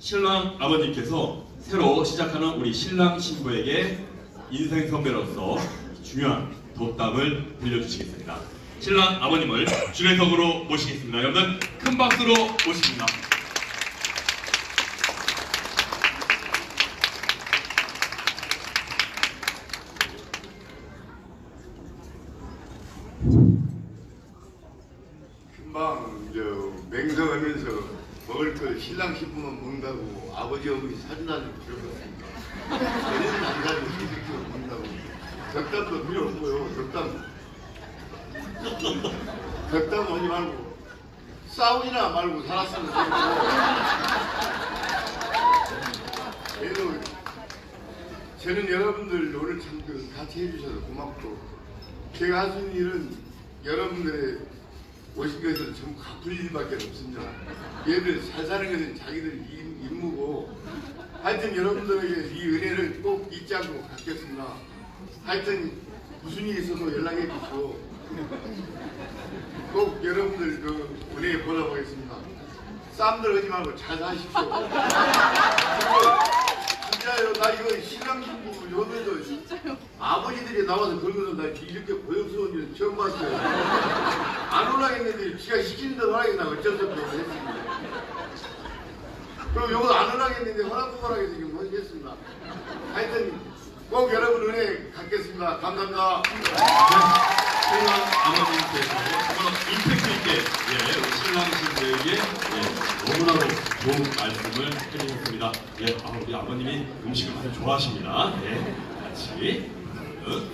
신랑 아버님께서 새로 시작하는 우리 신랑 신부에게 인생 선배로서 중요한 덕담을 들려주시겠습니다. 신랑 아버님을 주례석으로 모시겠습니다. 여러분 큰 박수로 모십니다. 금방 저 맹성하면서 먹을 걸 신랑 신부만 먹는다고 아버지 어머니 사준다는 거 들어봤습니다. 저희는 안 사주고 신랑만 먹는다고. 덕담도 필요 없고요. 덕담. 덕담 하지 말고 싸우지나 말고 살았으면 되고. 그래도 저는 여러분들 오늘 참그 같이 해주셔서 고맙고 제가 있는 일은 여러분들의 오신 것은 전부 갚을 일밖에 없습니다. 얘들 잘 사는 것은 자기들 임- 임무고 하여튼 여러분들에게 이 은혜를 꼭 잊지 않고 갚겠습니다. 하여튼 무슨 일이 있어도 연락해 주시고 꼭 여러분들 그 은혜 보답하겠습니다. 싸움들 하지 말고 잘 사십시오. 진짜요. 나 이거 신랑 신부 요즘에도 아버지들이 나와서 그러면서 나 이렇게 고역스러운 일 처음 봤어요. 안 올라겠는데 지가 시키는 대로 하겠나 어쩔 수 없이 했습니다. 그럼 요거 안 올라겠는데 허락고하게 지금 하겠습니다. 하여튼 꼭 여러분 은혜 갖겠습니다. 감사합니다. 신랑 아버님께서 정말 임팩트 있게 예, 우리 신랑 신부에게 예, 너무나도 좋은 말씀을 해주셨습니다. 예, 아, 우리 아버님이 음식을 아주 좋아하십니다. 예, 같이. 어?